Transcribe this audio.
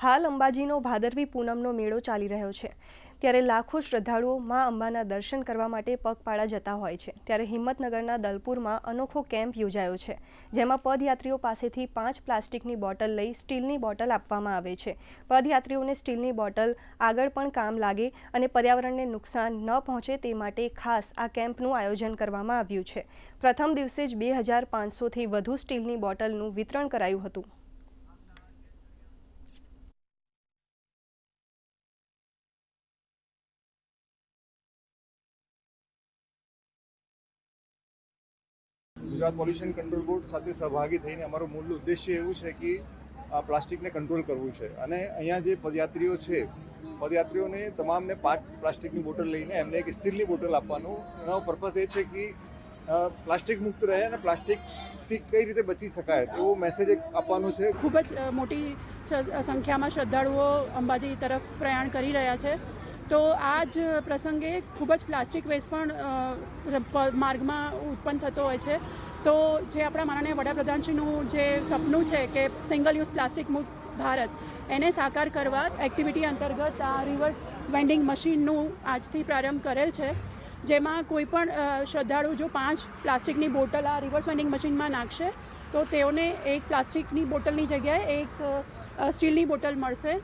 હાલ અંબાજીનો ભાદરવી પૂનમનો મેળો ચાલી રહ્યો છે. ત્યારે લાખો શ્રદ્ધાળુઓ મા અંબાના દર્શન કરવા માટે પગપાળા જતા હોય છે. ત્યારે હિંમતનગરના દલપુરમાં અનોખો કેમ્પ યોજાયો છે, જેમાં પદયાત્રીઓ પાસેથી પાંચ પ્લાસ્ટિકની બોટલ લઈ સ્ટીલની બોટલ આપવામાં આવે છે. પદયાત્રીઓને સ્ટીલની બોટલ આગળ પણ કામ લાગે અને પર્યાવરણને નુકસાન ન પહોંચે તે માટે ખાસ આ કેમ્પનું આયોજન કરવામાં આવ્યું છે. પ્રથમ દિવસે જ બે હજાર પાંચસોથી વધુ સ્ટીલની બોટલનું વિતરણ કરાયું હતું. ગુજરાત પોલ્યુશન કંટ્રોલ બોર્ડ સાથે સહભાગી થઈને અમારો મૂળ ઉદ્દેશ્ય એવું છે કે આ પ્લાસ્ટિકને કંટ્રોલ કરવું છે. અને અહીંયા જે પદયાત્રીઓ છે, પદયાત્રીઓને તમામને પાંચ પ્લાસ્ટિકની બોટલ લઈને એમને એક સ્ટીલની બોટલ આપવાનું. એનો પર્પઝ એ છે કે પ્લાસ્ટિક મુક્ત રહે અને પ્લાસ્ટિકથી કઈ રીતે બચી શકાય એવો મેસેજ એક આપવાનો છે. ખૂબ જ મોટી સંખ્યામાં શ્રદ્ધાળુઓ અંબાજી તરફ પ્રયાણ કરી રહ્યા છે. તો આ જ પ્રસંગે ખૂબ જ પ્લાસ્ટિક વેસ્ટ પણ માર્ગમાં ઉત્પન્ન થતો હોય છે. તો જે આપણા માનનીય વડાપ્રધાનશ્રીનું જે સપનું છે કે સિંગલ યુઝ પ્લાસ્ટિક મુક્ત ભારત, એને સાકાર કરવા એક્ટિવિટી અંતર્ગત આ રિવર્સ વેન્ડિંગ મશીનનું આજથી પ્રારંભ કરેલ છે. જેમાં કોઈ પણ શ્રદ્ધાળુ જો પાંચ પ્લાસ્ટિકની બોટલ આ રિવર્સ વેન્ડિંગ મશીનમાં નાખશે, તો તેઓને એક પ્લાસ્ટિકની બોટલની જગ્યાએ એક સ્ટીલની બોટલ મળશે.